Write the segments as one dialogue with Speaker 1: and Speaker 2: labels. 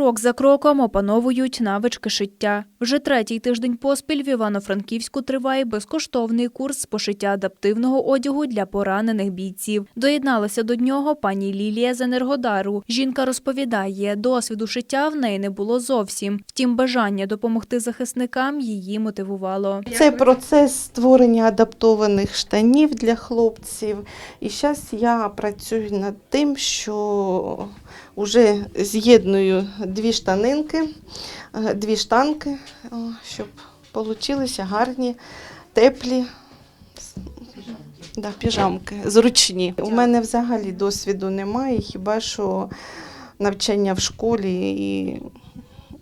Speaker 1: Крок за кроком опановують навички шиття. Вже третій тиждень поспіль в Івано-Франківську триває безкоштовний курс з пошиття адаптивного одягу для поранених бійців. Доєдналася до нього пані Лілія з Енергодару. Жінка розповідає, досвіду шиття в неї не було зовсім. Втім, бажання допомогти захисникам її мотивувало.
Speaker 2: Це процес створення адаптованих штанів для хлопців. І зараз я працюю над тим, що вже з'єдную дві штанинки, е, дві штанки, щоб получилися гарні, теплі. Да, піжамки, зручні. У мене взагалі досвіду немає, хіба що навчання в школі і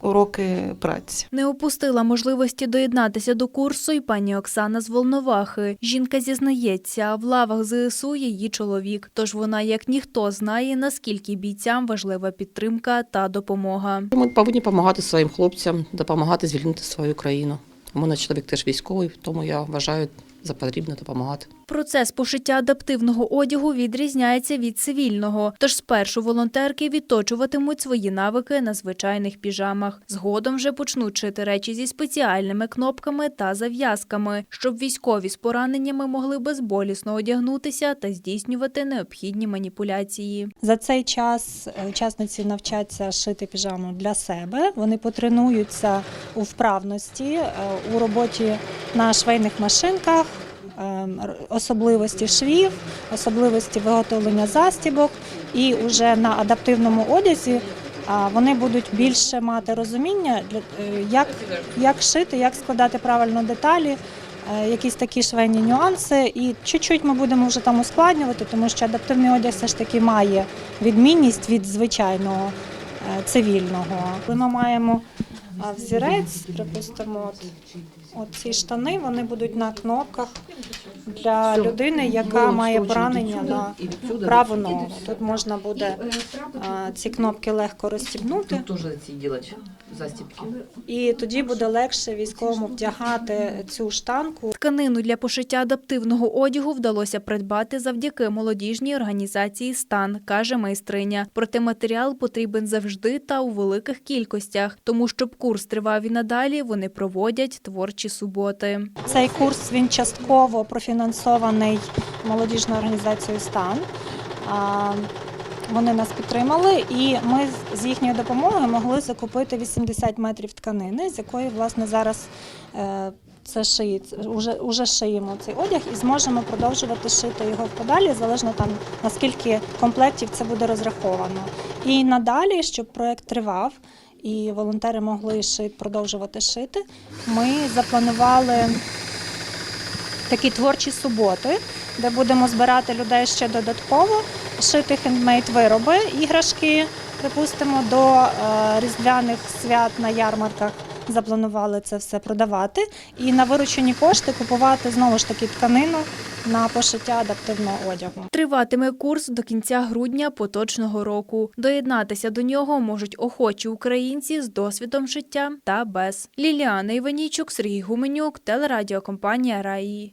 Speaker 2: уроки праці.
Speaker 1: Не опустила можливості доєднатися до курсу і пані Оксана з Волновахи. Жінка зізнається, в лавах ЗСУ її чоловік, тож вона як ніхто знає, наскільки бійцям важлива підтримка та допомога.
Speaker 3: Ми повинні допомагати своїм хлопцям, допомагати звільнити свою країну. У мене чоловік теж військовий, тому я вважаю за потрібне допомагати.
Speaker 1: Процес пошиття адаптивного одягу відрізняється від цивільного. Тож спершу волонтерки відточуватимуть свої навики на звичайних піжамах. Згодом вже почнуть шити речі зі спеціальними кнопками та зав'язками, щоб військові з пораненнями могли безболісно одягнутися та здійснювати необхідні маніпуляції.
Speaker 4: За цей час е, учасниці навчаться шити піжаму для себе. Вони потренуються у вправності, е, у роботі на швейних машинках, особливості швів, особливості виготовлення застібок. І вже на адаптивному одязі вони будуть більше мати розуміння, е, як, як шити, як складати правильно деталі. е, Якісь такі швейні нюанси, і чуть-чуть ми будемо вже там ускладнювати, тому що адаптивний одяг все ж таки має відмінність від звичайного е, цивільного. Ми маємо е, взірець, припустимо, от, от ці штани вони будуть на кнопках для людини, яка має поранення на праву ногу. Тут можна буде е, ці кнопки легко розстібнути, і тоді буде легше військовому вдягати цю штанку.
Speaker 1: Тканину для пошиття адаптивного одягу вдалося придбати завдяки молодіжній організації Стан, каже майстриня. Проте матеріал потрібен завжди та у великих кількостях. Тому щоб курс тривав і надалі, вони проводять творчі суботи.
Speaker 4: Цей курс він частково профінансований молодіжною організацією Стан. Вони нас підтримали, і ми з- їхньою допомогою могли закупити 80 метрів тканини, з якої власне зараз е, це шиється. Уже, уже шиємо цей одяг і зможемо продовжувати шити його вподалі, залежно там наскільки комплектів це буде розраховано. І надалі, щоб проект тривав. І волонтери могли шит, продовжувати шити. Ми запланували такі творчі суботи, де будемо збирати людей ще додатково, шити хендмейд вироби, іграшки, припустимо, до е, різдвяних свят на ярмарках. Запланували це все продавати і на виручені кошти купувати знову ж таки тканину на пошиття адаптивного одягу.
Speaker 1: Триватиме курс до кінця грудня поточного року. Доєднатися до нього можуть охочі українці з досвідом життя та без. Ліліана Іванійчук, Сергій Гуменюк, телерадіокомпанія Раї.